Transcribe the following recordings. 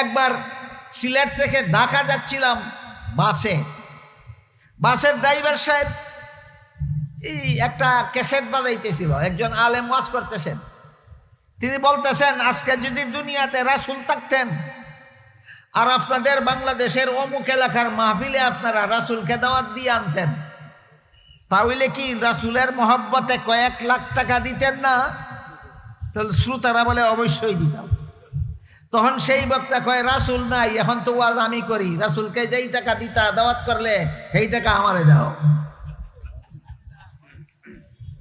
একবার সিলেট থেকে ঢাকা যাচ্ছিলাম বাসে। বাসের ড্রাইভার সাহেব, এই একটা ক্যাসেট বাজাইতেছিল, একজন আলেম ওয়াজ করতেছেন। তিনি বলতেছেন, আজকে যদি দুনিয়াতে রাসুল থাকতেন আর আপনাদের বাংলাদেশের অমুক এলাকার মাহফিলে আপনারা রাসুলকে দাওয়াত দিয়ে আনতেন, তাহলে কি রাসুলের মহব্বতে কয়েক লাখ টাকা দিতেন না? তাহলে শ্রোতারা বলে, অবশ্যই দিতাম। তখন সেই বক্তা কয়, রাসুল নাই, এখন তো ওয়াজ আমি করি। রাসুলকে যেই টাকা দিতা, দাওয়াত করলে সেই টাকা আমারে দাও।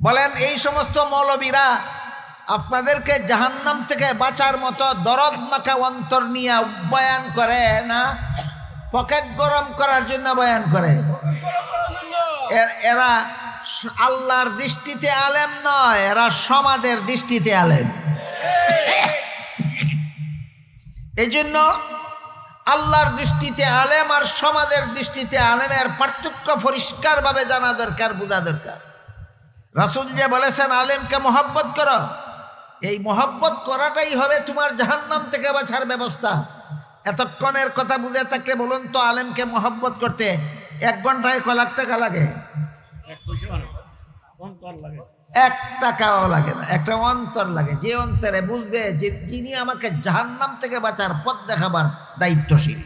বলেন, এই সমস্ত মৌলবীরা আপনাদেরকে জাহান্নাম থেকে বাঁচার মতো দরদ মাখা অন্তর নিয়ে বয়ান করে না? পকেট গরম করার জন্য বয়ান করে। এরা আল্লাহর দৃষ্টিতে আলেম নয়, এরা সমাজের দৃষ্টিতে আলেম। এই জন্য আল্লাহর দৃষ্টিতে আলেম আর সমাজের দৃষ্টিতে আলেমের পার্থক্য পরিষ্কারভাবে জানা দরকার, বোঝা দরকার। রাসুল যে বলেছেন, আলেমকে মহব্বত করো। এই মহব্বত করাটাই হবে তোমার জাহান্নাম থেকে বাঁচার ব্যবস্থা। এতক্ষণের কথা বুঝে থাকলে বলুন তো, আলেমকে মহব্বত করতে এক ঘন্টায় ক লাখ টাকা লাগে। এক টাকাও লাগে না, একটা অন্তর লাগে। যে অন্তরে বুঝবে যে যিনি আমাকে জাহান্নাম থেকে বাঁচার পথ দেখাবার দায়িত্বশীল।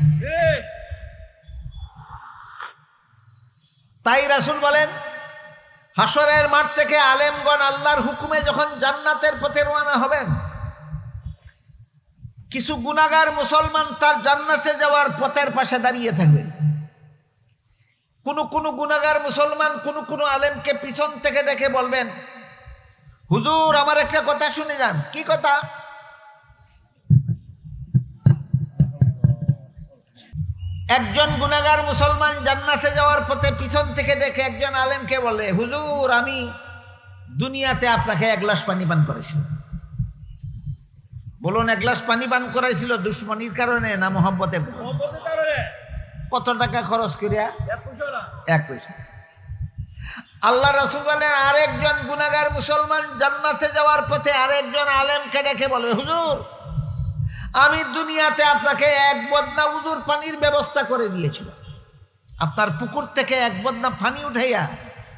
তাই রাসুল বলেন হাসরের মাঠ থেকে আলেমগণ আল্লাহর হুকুমে যখন জান্নাতের পথে রওনা হবেন, কিছু গুনাগার মুসলমান তার জান্নাতে যাওয়ার পথের পাশে দাঁড়িয়ে থাকবেন কোন কোন গুনাগার মুসলমান কোন কোন আলেমকে পিছন থেকে ডেকে বলবেন হুজুর আমার একটা কথা শুনে যান। কি কথা? একজন গুনাগার মুসলমান জান্নাতে যাওয়ার পথে পিছন থেকে দেখে একজন আলেমকে বলে হুজুর আমি দুনিয়াতে আপনাকে এক গ্লাস পানি পান করেছিল বলুন এক গ্লাস পানি পান করাইছিল দুশ্মনির কারণে না মোহাম্মতের কারণে? কত টাকা খরচ করিয়া? এক পয়সা এক পয়সা। আল্লাহ রসুল বলেন, আরেকজন গুনাগার মুসলমান জান্নাতে যাওয়ার পথে আরেকজন আলেমকে ডেকে বলবে হুজুর, আমি দুনিয়াতে আপনাকে এক বদনা উজুর পানির ব্যবস্থা করে দিয়েছিলাম। আপনার পুকুর থেকে এক বদনা পানি উঠাইয়া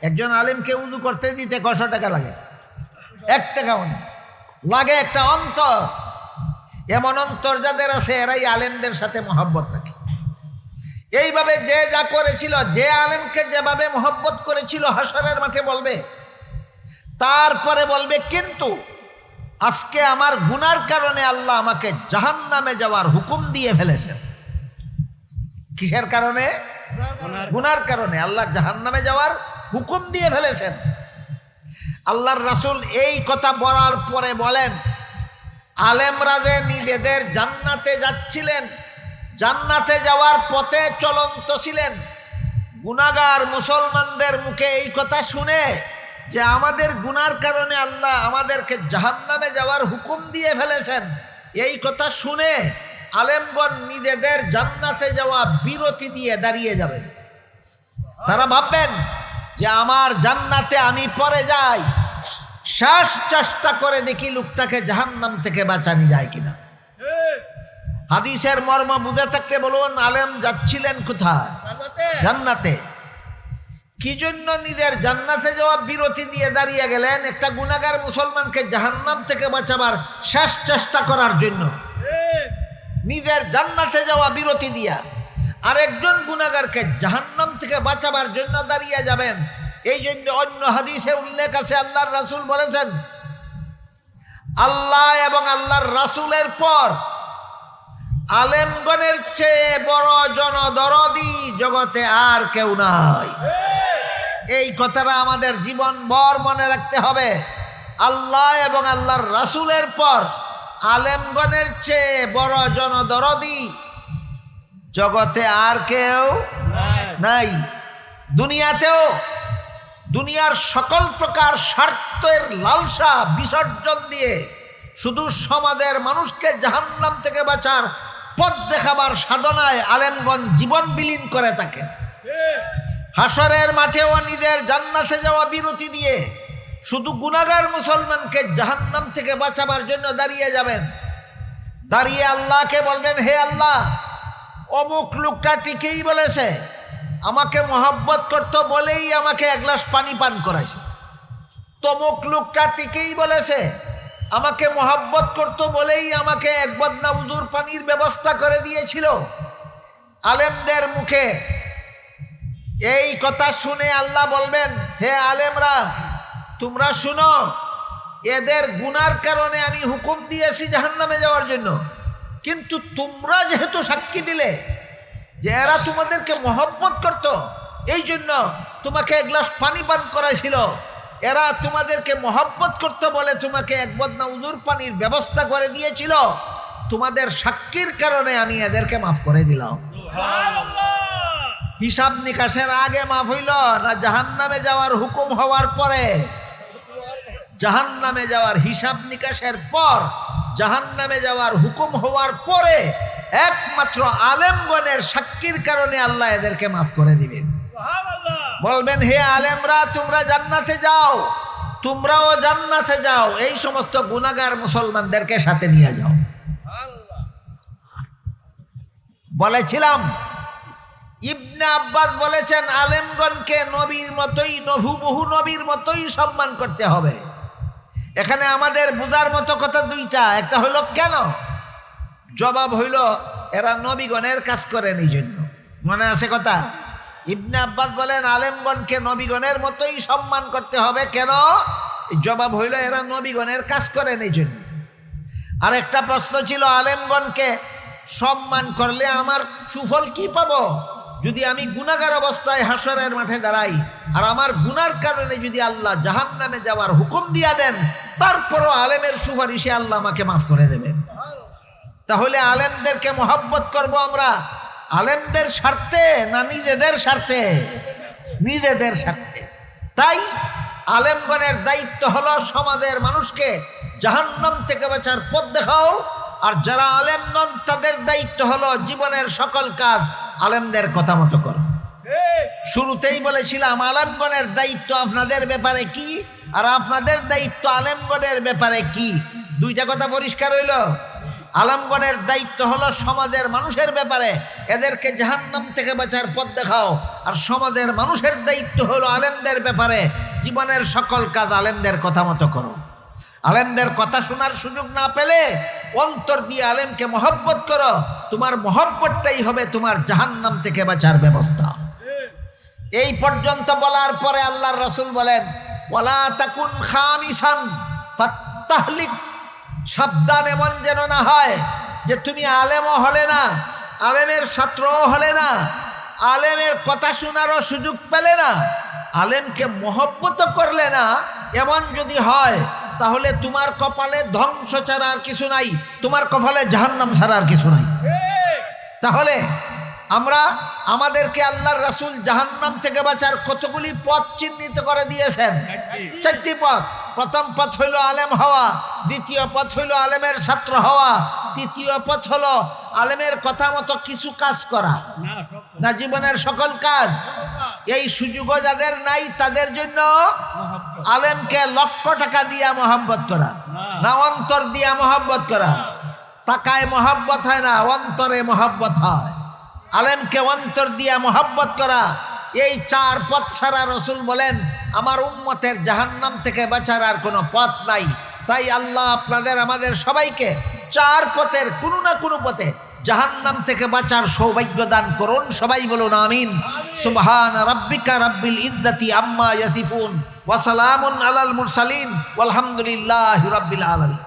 একজন আলেমকে উজু করতে দিতে কশো টাকা লাগে? এক টাকাও না লাগে একটা অন্তর। এমন অন্তর যাদের আছে, এরাই আলেমদের সাথে মহব্বত রাখে। এইভাবে যে যা করেছিল, যে আলেমকে যেভাবে মহব্বত করেছিল, হাসরের মাঠে বলবে। তারপরে বলবে, কিন্তু আজকে আমার গুনার কারণে আল্লাহ আমাকে জাহান নামে যাওয়ার হুকুম দিয়ে ফেলেছেন। কিসের কারণে? গুনার কারণে। আল্লাহ জাহান নামে যাওয়ার হুকুম দিয়ে ফেলেছেন। আল্লাহর রাসূল এই কথা বলার পরে বলেন, আলেমরা যে নিজেদের জান্নাতে যাচ্ছিলেন জান্নাতে যাওয়ার পথে চলন্ত ছিলেন। গুনাগার মুসলমানদের মুখে এই কথা শুনে যে আমাদের গুনার কারণে আল্লাহ আমাদেরকে জাহান্নামে যাওয়ার হুকুম দিয়ে ফেলেছেন, এই কথা শুনে আলেমগণ নিজেদের জান্নাতে যাওয়া বিরতি দিয়ে দাঁড়িয়ে যাবেন। তারা ভাববেন যে আমার জান্নাতে আমি পরে যাই, শেষ চেষ্টা করে দেখি লোকটাকে জাহান্নাম থেকে বাঁচানি যায় কিনা। হাদিসের মর্ম বুঝে থাকতে বলুন আলেম যাচ্ছিলেন কোথায়? জান্নাতে। কি জন্য নিজের জান্নাতে যাওয়া বিরতি দিয়ে দাঁড়িয়ে গেলেন? একটা গুনাগার মুসলমানকে জাহান্নাম থেকে বাঁচাবার শেষ চেষ্টা করার জন্য। নিজের জান্নাতে যাওয়া বিরতি দিয়া আরেকজন গুনাগারকে জাহান্নাম থেকে বাঁচাবার জন্য দাঁড়িয়ে যাবেন। এই জন্য অন্য হাদিসে উল্লেখ আছে আল্লাহর রাসূল বলেছেন আল্লাহ এবং আল্লাহর রাসূলের পর আলেমগণের চেয়ে বড় জনদরদি জগতে আর কেউ নাই। এই কথাটা আমাদের জীবন ভর মনে রাখতে হবে। আল্লাহ এবং আল্লাহর রাসূলের পর আলেমগণের চেয়ে বড় জনদরদি জগতে আর কেউ নাই। দুনিয়াতেও দুনিয়ার সকল প্রকার স্বার্থের লালসা বিসর্জন দিয়ে শুধু সমাজের মানুষকে জাহান্নাম থেকে বাঁচার পথ দেখাবার সাধনায় আলেমগণ জীবন বিলীন করে থাকেন হাসরের মাঠেও নিজের জান্নাতে যাওয়া বিরতি দিয়ে শুধু গুনাগার মুসলমানকে জাহান্নাম থেকে বাঁচাবার জন্য দাঁড়িয়ে যাবেন। দাঁড়িয়ে আল্লাহকে বলবেন, হে আল্লাহ, অমুক লোকটা ঠিকই বলেছে। আমাকে মহব্বত করতো বলেই আমাকে এক গ্লাস পানি পান করাইছে। তমুক লোকটা ঠিকই বলেছে। আমাকে মহব্বত করতো বলেই আমাকে এক বদনা উদুর পানির ব্যবস্থা করে দিয়েছিল। আলেমদের মুখে। এই কথা শুনে আল্লাহ বলবেন, হে আলেমরা, তোমরা শুনো, এদের গুনার কারণে আমি হুকুম দিয়েছি জাহান্নামে যাওয়ার জন্য। কিন্তু তোমরা যেহেতু সাক্ষী দিলে, যে এরা তোমাদেরকে মহব্বত করত এই জন্য তোমাকে এক গ্লাস পানি পান করাইছিল। এরা তোমাদেরকে মহব্বত করতে বলে তোমাকে এক বদনা উদুর পানির ব্যবস্থা করে দিয়েছিল। তোমাদের সাক্ষীর কারণে আমি এদেরকে মাফ করে দিলাম। হিসাব নিকাশের আগে মাফ হইল না জাহান নামে যাওয়ার হুকুম হওয়ার পরে। জাহান নামে যাওয়ার হিসাব নিকাশের পর জাহান নামে যাওয়ার হুকুম হওয়ার পরে একমাত্র আলেমগণের সাক্ষীর কারণে আল্লাহ এদেরকে মাফ করে দিবেন। বলবেন, হে আলেমরা, তোমরা জান্নাতে যাও। তোমরাও জান্নাতে যাও। এই সমস্ত গুনাগার মুসলমানদেরকে সাথে নিয়ে যাও। বলেছিলাম, ইবনে আব্বাস বলেছেন, আলেমগণকে নবীর মতোই নভু বহু নবীর মতোই সম্মান করতে হবে। এখানে আমাদের বুঝার মতো কথা দুইটা। একটা হলো, কেন? জবাব হইল, এরা নবীগণের কাজ করেন এই জন্য। মনে আছে কথা? ইবনে আব্বাস বলেন, আলেমগণকে নবীগণের মতোই সম্মান করতে হবে। কেন? জবাব হইল, এরা নবীগণের কাজ করেন এই জন্য। আর একটা প্রশ্ন ছিল, আলেমগণকে সম্মান করলে আমার সুফল কি পাব? যদি আমি গুনাগার অবস্থায় হাসরের মাঠে দাঁড়াই, আর আমার গুনার কারণে যদি আল্লাহ জাহান নামে যাওয়ার হুকুম দিয়া দেন, তারপরও আলেমের সুপারিশে আল্লাহ আমাকে মাফ করে দেবেন। তাহলে আলেমদেরকে মহব্বত করব আমরা। আলেমদের স্বার্থে না নিজেদের স্বার্থে? নিজেদের স্বার্থে। তাই আলেমগণের দায়িত্ব হলো সমাজের মানুষকে জাহান্নাম থেকে বাঁচার পথ দেখাও, আর যারা আলেম নন, তাদের দায়িত্ব হলো জীবনের সকল কাজ আলেমদের কথা মতো করো। শুরুতেই বলেছিলাম, আলেমগণের দায়িত্ব আপনাদের ব্যাপারে কি, আর আপনাদের দায়িত্ব আলেমগণের ব্যাপারে কি? দুইটা কথা পরিষ্কার হইল? আলমগণের দায়িত্ব হলো সমাজের মানুষের ব্যাপারে। এদেরকে জাহান্নাম থেকে বাঁচার পথ দেখাও। আর সমাজের মানুষের দায়িত্ব হলো আলেমদের ব্যাপারে। জীবনের সকল কাজ আলেমদের কথা মতো করো। আলেমদের কথা শোনার সুযোগ না পেলে অন্তর দিয়ে আলেমকে মহব্বত করো। তোমার মহব্বতটাই হবে তোমার জাহান্নাম থেকে বাঁচার ব্যবস্থা। এই পর্যন্ত বলার পরে আল্লাহর রসুল বলেন, ওয়ালা তাকুন খামিসান ফাত্তাহলিক সাবধান এমন যেন না হয় যে তুমি আলেমও হলে না, আলেমের ছাত্রও হলে না, আলেমের কথা শোনারও সুযোগ পেলে না, আলেমকে মহব্বত করলে না, এমন যদি হয়, তাহলে তোমার কপালে ধ্বংস ছাড়া আর কিছু নাই, তোমার কপালে জাহান্নাম ছাড়া আর কিছু নাই। তাহলে আমরা আমাদেরকে আল্লাহর রাসূল জাহান্নাম থেকে বাঁচার কতগুলি পথ চিহ্নিত করে দিয়েছেন? চারটি পথ। প্রথম পথ হইল আলেম হওয়া দ্বিতীয় পথ হইল আলেমের ছাত্র হওয়া তৃতীয় পথ হলো আলেমের কথা মতো কিছু কাজ করা। না জীবনের সকল কাজ। এই সুযোগও যাদের নাই তাদের জন্য আলেমকে লক্ষ টাকা দিয়া মহব্বত করা না অন্তর দিয়া মহব্বত করা। টাকায় মহব্বত হয় না অন্তরে মহব্বত হয়। আলেমকে অন্তর দিয়া মহব্বত করা এই চার পথ ছাড়া রসুল বলেন, আমার উম্মতের জাহান্নাম থেকে বাঁচার আর কোনো পথ নাই। তাই আল্লাহ আপনাদের, আমাদের সবাইকে চার পথের কোনো না কোনো পথে জাহান্নাম থেকে বাঁচার সৌভাগ্য দান করুন। সবাই বলুন, আমিন। সুবহান রাব্বিকা রাব্বিল ইজ্জাতি আম্মা ইয়াসিফুন ওয়া সালামুন আলাল মুরসালিন। ওয়ালহামদুলিল্লাহি রাব্বিল আলামিন।